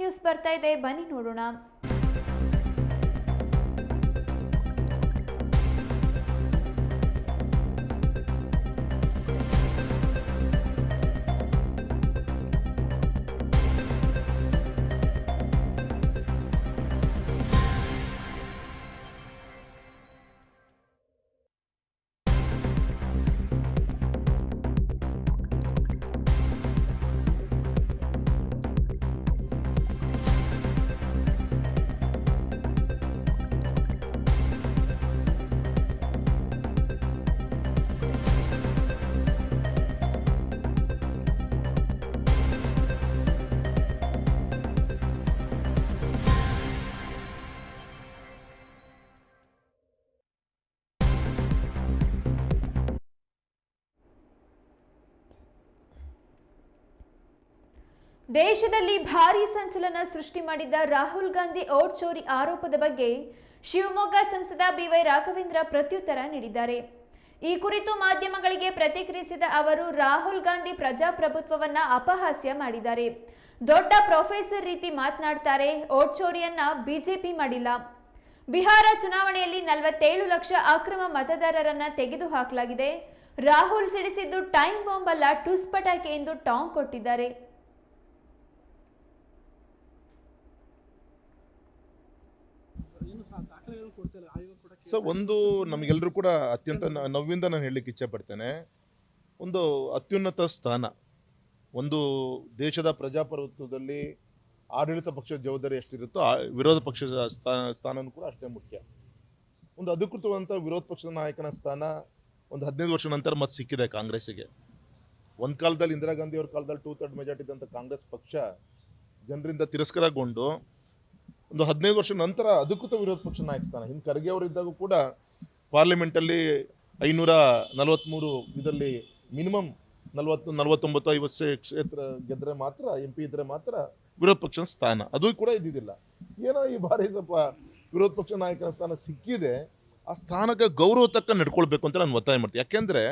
News ಬರ್ತಾ ಇದೆ. ಬನ್ನಿ ನೋಡೋಣ. ದೇಶದಲ್ಲಿ ಭಾರೀ ಸಂಚಲನ ಸೃಷ್ಟಿ ಮಾಡಿದ್ದ ರಾಹುಲ್ ಗಾಂಧಿ ಓಟ್ ಚೋರಿ ಆರೋಪದ ಬಗ್ಗೆ ಶಿವಮೊಗ್ಗ ಸಂಸದ ಬಿವೈ ರಾಘವೇಂದ್ರ ಪ್ರತ್ಯುತ್ತರ ನೀಡಿದ್ದಾರೆ. ಈ ಕುರಿತು ಮಾಧ್ಯಮಗಳಿಗೆ ಪ್ರತಿಕ್ರಿಯಿಸಿದ ಅವರು, ರಾಹುಲ್ ಗಾಂಧಿ ಪ್ರಜಾಪ್ರಭುತ್ವವನ್ನ ಅಪಹಾಸ್ಯ ಮಾಡಿದ್ದಾರೆ. ದೊಡ್ಡ ಪ್ರೊಫೆಸರ್ ರೀತಿ ಮಾತನಾಡ್ತಾರೆ, ಓಟ್ ಚೋರಿಯನ್ನ ಬಿಜೆಪಿ ಮಾಡಿಲ್ಲ. ಬಿಹಾರ ಚುನಾವಣೆಯಲ್ಲಿ ನಲವತ್ತೇಳು ಲಕ್ಷ ಅಕ್ರಮ ಮತದಾರರನ್ನ ತೆಗೆದುಹಾಕಲಾಗಿದೆ. ರಾಹುಲ್ ಸಿಡಿಸಿದ್ದು ಟೈಮ್ ಬಾಂಬ್ ಅಲ್ಲ, ಟುಸ್ ಪಟಾಕಿ ಎಂದು ಟಾಂಗ್ ಕೊಟ್ಟಿದ್ದಾರೆ ಏನು ಸಹ ದಾಖಲೆಗಳು ಕೊಡ್ತಿಲ್ಲ ಆಯೋಗ ಕೂಡ ಸೊ ಒಂದು ನಮಗೆಲ್ಲರೂ ಕೂಡ ಅತ್ಯಂತ ನ- ನೋವಿಂದ ನಾನು ಹೇಳಲಿಕ್ಕೆ ಇಚ್ಛೆ ಪಡ್ತೇನೆ. ಒಂದು ಅತ್ಯುನ್ನತ ಸ್ಥಾನ. ಒಂದು ದೇಶದ ಪ್ರಜಾಪ್ರಭುತ್ವದಲ್ಲಿ ಆಡಳಿತ ಪಕ್ಷದ ಜವಾಬ್ದಾರಿ ಎಷ್ಟಿರುತ್ತೋ ಆ ವಿರೋಧ ಪಕ್ಷದ ಸ್ಥಾನ ಸ್ಥಾನನೂ ಕೂಡ ಅಷ್ಟೇ ಮುಖ್ಯ. ಒಂದು ಅಧಿಕೃತವಾದಂಥ ವಿರೋಧ ಪಕ್ಷದ ನಾಯಕನ ಸ್ಥಾನ ಒಂದು ಹದಿನೈದು ವರ್ಷ ನಂತರ ಮತ್ತೆ ಸಿಕ್ಕಿದೆ ಕಾಂಗ್ರೆಸ್ಸಿಗೆ. ಒಂದು ಕಾಲದಲ್ಲಿ ಇಂದಿರಾ ಗಾಂಧಿ ಅವ್ರ ಕಾಲದಲ್ಲಿ ಟೂ ಥರ್ಡ್ ಮೆಜಾರಿಟಿ ಇದ್ದಂಥ ಕಾಂಗ್ರೆಸ್ ಪಕ್ಷ ಜನರಿಂದ ತಿರಸ್ಕಾರಗೊಂಡು ಒಂದು ಹದಿನೈದು ವರ್ಷ ನಂತರ ಅಧಿಕೃತ ವಿರೋಧ ಪಕ್ಷ ನಾಯಕ ಸ್ಥಾನ. ಹಿಂದೆ ಖರ್ಗೆ ಅವರಿದ್ದಾಗ ಕೂಡ ಪಾರ್ಲಿಮೆಂಟಲ್ಲಿ ಐನೂರ ನಲವತ್ತ್ಮೂರು ಇದರಲ್ಲಿ ಮಿನಿಮಮ್ ನಲವತ್ತು, ನಲವತ್ತೊಂಬತ್ತು, ಐವತ್ತು ಕ್ಷೇತ್ರ ಗೆದ್ದರೆ ಮಾತ್ರ, ಎಂ ಪಿ ಇದ್ದರೆ ಮಾತ್ರ ವಿರೋಧ ಪಕ್ಷದ ಸ್ಥಾನ. ಅದು ಕೂಡ ಇದ್ದಿದ್ದಿಲ್ಲ. ಏನೋ ಈ ಬಾರಿ ಸ್ವಲ್ಪ ವಿರೋಧ ಪಕ್ಷ ನಾಯಕನ ಸ್ಥಾನ ಸಿಕ್ಕಿದೆ. ಆ ಸ್ಥಾನಕ್ಕೆ ಗೌರವ ತಕ್ಕ ನಡ್ಕೊಳ್ಬೇಕು ಅಂತ ನಾನು ಒತ್ತಾಯ ಮಾಡ್ತೀನಿ. ಯಾಕೆಂದರೆ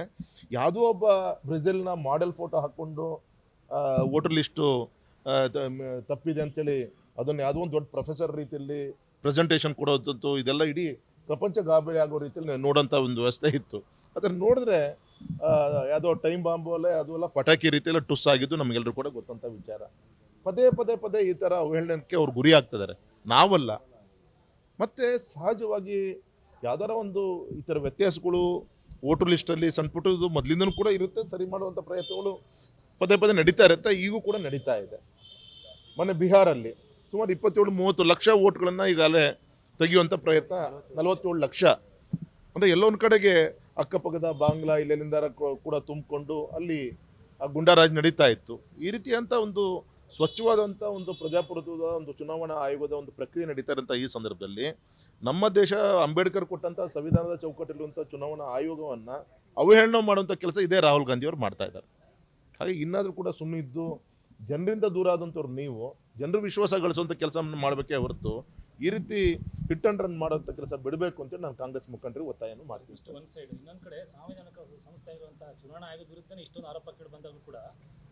ಯಾವುದೋ ಒಬ್ಬ ಬ್ರೆಜಿಲ್ನ ಮಾಡೆಲ್ ಫೋಟೋ ಹಾಕ್ಕೊಂಡು ವೋಟರ್ ಲಿಸ್ಟು ತಪ್ಪಿದೆ ಅಂತೇಳಿ ಅದನ್ನು ಯಾವುದೋ ಒಂದು ದೊಡ್ಡ ಪ್ರೊಫೆಸರ್ ರೀತಿಯಲ್ಲಿ ಪ್ರೆಸೆಂಟೇಷನ್ ಕೊಡೋದಂತೂ ಇದೆಲ್ಲ ಇಡೀ ಪ್ರಪಂಚ ಗಾಬರಿ ಆಗೋ ರೀತಿಯಲ್ಲಿ ನೋಡೋಂಥ ಒಂದು ವ್ಯವಸ್ಥೆ ಇತ್ತು. ಅದನ್ನು ನೋಡಿದ್ರೆ ಯಾವುದೋ ಟೈಮ್ ಬಾಂಬು ಅಲ್ಲ ಅದು ಎಲ್ಲ ಪಟಾಕಿ ರೀತಿಯಲ್ಲಿ ಟುಸ್ ಆಗಿದ್ದು ನಮಗೆಲ್ಲರೂ ಕೂಡ ಗೊತ್ತಂಥ ವಿಚಾರ. ಪದೇ ಪದೇ ಪದೇ ಈ ಥರ ಅವಹೇಳನಕ್ಕೆ ಅವ್ರು ಗುರಿ ಆಗ್ತಿದ್ದಾರೆ. ನಾವಲ್ಲ. ಮತ್ತು ಸಹಜವಾಗಿ ಯಾವ್ದಾರ ಒಂದು ಈ ಥರ ವ್ಯತ್ಯಾಸಗಳು ವೋಟರ್ ಲಿಸ್ಟಲ್ಲಿ ಸಣ್ಣ ಪುಟ್ಟದು ಮೊದಲಿಂದನೂ ಕೂಡ ಇರುತ್ತೆ, ಸರಿ ಮಾಡುವಂಥ ಪ್ರಯತ್ನಗಳು ಪದೇ ಪದೇ ನಡೀತಾ ಇರುತ್ತೆ, ಈಗೂ ಕೂಡ ನಡೀತಾ ಇದೆ. ಮೊನ್ನೆ ಬಿಹಾರಲ್ಲಿ ಸುಮಾರು ಇಪ್ಪತ್ತೇಳು, ಮೂವತ್ತು ಲಕ್ಷ ಓಟ್ಗಳನ್ನು ಈಗಾಗಲೇ ತೆಗೆಯುವಂಥ ಪ್ರಯತ್ನ, ನಲವತ್ತೇಳು ಲಕ್ಷ. ಅಂದರೆ ಎಲ್ಲೊಂದು ಕಡೆಗೆ ಅಕ್ಕಪಕ್ಕದ ಬಾಂಗ್ಲಾ ಇಲ್ಲೆಲ್ಲಿಂದ ಕೂಡ ತುಂಬಿಕೊಂಡು ಅಲ್ಲಿ ಆ ಗುಂಡಾರಾಜ್ ನಡೀತಾ ಇತ್ತು. ಈ ರೀತಿಯಂಥ ಒಂದು ಸ್ವಚ್ಛವಾದಂಥ ಒಂದು ಪ್ರಜಾಪ್ರಭುತ್ವದ ಒಂದು ಚುನಾವಣಾ ಆಯೋಗದ ಒಂದು ಪ್ರಕ್ರಿಯೆ ನಡೀತಾ ಈ ಸಂದರ್ಭದಲ್ಲಿ ನಮ್ಮ ದೇಶ ಅಂಬೇಡ್ಕರ್ ಕೊಟ್ಟಂಥ ಸಂವಿಧಾನದ ಚೌಕಟ್ಟಲ್ಲಿರುವಂಥ ಚುನಾವಣಾ ಆಯೋಗವನ್ನು ಅವಹೇಳನ ಮಾಡುವಂಥ ಕೆಲಸ ಇದೇ ರಾಹುಲ್ ಗಾಂಧಿ ಅವರು ಮಾಡ್ತಾ ಇದ್ದಾರೆ. ಹಾಗೆ ಇನ್ನಾದರೂ ಕೂಡ ಸುಮ್ಮನಿದ್ದು ಜನರಿಂದ ದೂರ ಆದಂಥವ್ರು ನೀವು ಜನರ ವಿಶ್ವಾಸ ಗಳಿಸುವಂಥ ಕೆಲಸ ಮಾಡಬೇಕೇ ಹೊರತು ಈ ರೀತಿ ಹಿಟ್ ಅಂಡ್ ರನ್ ಮಾಡುವಂಥ ಕೆಲಸ ಬಿಡಬೇಕು ಅಂತ ನಾನು ಕಾಂಗ್ರೆಸ್ ಮುಖಂಡರಿಗೆ ಒತ್ತಾಯವನ್ನು ಮಾಡ್ತೀನಿ ಇಷ್ಟು ಒಂದ್ ಸೈಡ್ ಇನ್ನೊಂದು ಕಡೆ ಸಾಂವಿಧಾನಿಕ ಸಂಸ್ಥೆ ಇರುವಂತಹ ಚುನಾವಣಾ ಆಯೋಗದ ವಿರುದ್ಧನೇ ಇಷ್ಟೊಂದು ಆರೋಪ ಕೇಳಿ ಬಂದಾಗ ಕೂಡ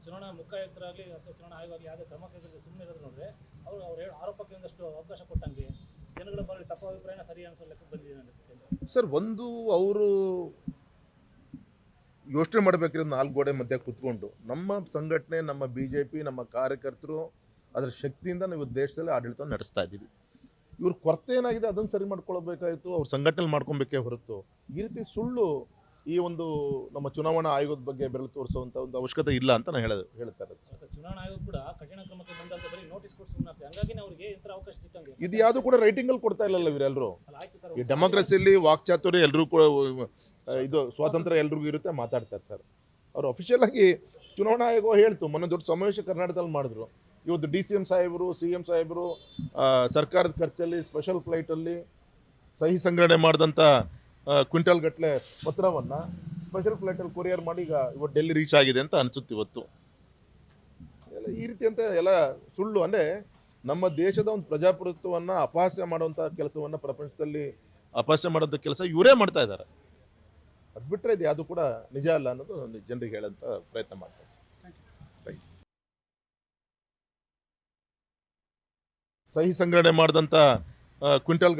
ಚುನಾವಣಾ ಮುಖಾಯುಕ್ತರಾಗಲಿ ಅಥವಾ ಚುನಾವಣಾ ಆಯೋಗ ಯಾವುದೇ ಕ್ರಮ ಕೈಗೊಳ್ಳದೆ ಸುಮ್ಮನೆ ಇರೋದು ನೋಡಿದ್ರೆ ಅವರು ಅವ್ರು ಹೇಳೋ ಆರೋಪಕ್ಕೆ ಒಂದಷ್ಟು ಅವಕಾಶ ಕೊಟ್ಟಂಗೆ ಜನಗಳ ಬಾರಿ ತಪ್ಪ ಅಭಿಪ್ರಾಯನ ಸರಿ ಅನ್ಸೋ ಲೆಕ್ಕ ಬಂದಿದೆ ನನಗೆ ಸರ್ ಒಂದು ಅವರು ಯೋಚನೆ ಮಾಡಬೇಕಿರೋದು ನಾಲ್ಕು ಗೋಡೆ ಮಧ್ಯೆ ಕೂತ್ಕೊಂಡು ನಮ್ಮ ಸಂಘಟನೆ ನಮ್ಮ ಬಿ ಜೆ ಪಿ ನಮ್ಮ ಕಾರ್ಯಕರ್ತರು ಅದರ ಶಕ್ತಿಯಿಂದ ನಾವು ದೇಶದಲ್ಲಿ ಆಡಳಿತ ನಡೆಸ್ತಾ ಇದ್ದೀವಿ. ಇವ್ರ ಕೊರತೆ ಏನಾಗಿದೆ? ಅದನ್ನು ಸರಿ ಮಾಡ್ಕೊಳ್ಬೇಕಾಯಿತು. ಅವ್ರ ಸಂಘಟನೆ ಮಾಡ್ಕೊಬೇಕೇ ಹೊರತು. ಈ ರೀತಿ ಸುಳ್ಳು ಈ ಒಂದು ನಮ್ಮ ಚುನಾವಣಾ ಆಯೋಗದ ಬಗ್ಗೆ ಬೆರಳು ತೋರಿಸುವಂತ ಒಂದು ಅವಶ್ಯಕತೆ ಇಲ್ಲ ಅಂತ ನಾನು ಹೇಳೋದು ಹೇಳ್ತಾ ಇರೋದು. ಚುನಾವಣಾ ಆಯೋಗ ಕೂಡ ಕಠಿಣ ಕ್ರಮಕ್ಕೆ ಬಂದಂತ ಬರೀ ನೋಟಿಸ್ ಕೊಟ್ಟು ಸುಮ್ಮನೆ ಹಂಗಾಗಿ ಅವ್ರಿಗೆ ಅವಕಾಶ ಸಿಕ್ಕಂಗೆ ಇದು ಯಾವುದು ಕೂಡ ರೈಟಿಂಗಲ್ಲಿ ಕೊಡ್ತಾ ಇಲ್ಲಲ್ಲ ಇವರೆಲ್ಲರೂ ಈ ಆಯ್ತು ವಾಕ್ ಈ ಡೆಮೋಕ್ರಸಿಯಲ್ಲಿ ವಾಕ್ಚಾತುರ್ಯ ಎಲ್ಲರೂ ಕೂಡ ಇದು ಸ್ವಾತಂತ್ರ್ಯ ಎಲ್ರಿಗೂ ಇರುತ್ತೆ ಮಾತಾಡ್ತಾರೆ ಸರ್. ಅವರು ಅಫಿಷಿಯಲ್ ಆಗಿ ಚುನಾವಣಾ ಆಯೋಗ ಹೇಳ್ತು. ಮೊನ್ನೆ ದೊಡ್ಡ ಸಮಾವೇಶ ಕರ್ನಾಟಕದಲ್ಲಿ ಮಾಡಿದ್ರು. ಇವತ್ತು ಡಿ ಸಿ ಎಂ ಸಾಹೇಬರು, ಸಿ ಎಂ ಸಾಹೇಬರು ಸರ್ಕಾರದ ಖರ್ಚಲ್ಲಿ ಸ್ಪೆಷಲ್ ಫ್ಲೈಟಲ್ಲಿ ಸಹಿ ಸಂಗ್ರಹಣೆ ಮಾಡಿದಂಥ ಕ್ವಿಂಟಲ್ ಗಟ್ಟಲೆ ಪತ್ರವನ್ನು ಸ್ಪೆಷಲ್ ಫ್ಲೈಟಲ್ಲಿ ಕೊರಿಯರ್ ಮಾಡಿ ಈಗ ಇವತ್ತು ಡೆಲ್ಲಿ ರೀಚ್ ಆಗಿದೆ ಅಂತ ಅನಿಸುತ್ತೆ ಇವತ್ತು. ಎಲ್ಲ ಈ ರೀತಿ ಅಂತ ಎಲ್ಲ ಸುಳ್ಳು ಅಂದರೆ ನಮ್ಮ ದೇಶದ ಒಂದು ಪ್ರಜಾಪ್ರಭುತ್ವವನ್ನು ಅಪಹಾಸ್ಯ ಮಾಡುವಂಥ ಕೆಲಸವನ್ನು ಪ್ರಪಂಚದಲ್ಲಿ ಅಪಹಾಸ್ಯ ಮಾಡೋಂಥ ಕೆಲಸ ಇವರೇ ಮಾಡ್ತಾ ಇದ್ದಾರೆ. ಅದು ಬಿಟ್ಟರೆ ಇದು ಯಾವುದು ಕೂಡ ನಿಜ ಅಲ್ಲ ಅನ್ನೋದು ಜನರಿಗೆ ಹೇಳೋಂಥ ಪ್ರಯತ್ನ ಮಾಡ್ತಾರೆ ಸಹಿ ಸಂಗ್ರಹಣೆ ಮಾಡಿದಂಥ ಕ್ವಿಂಟಲ್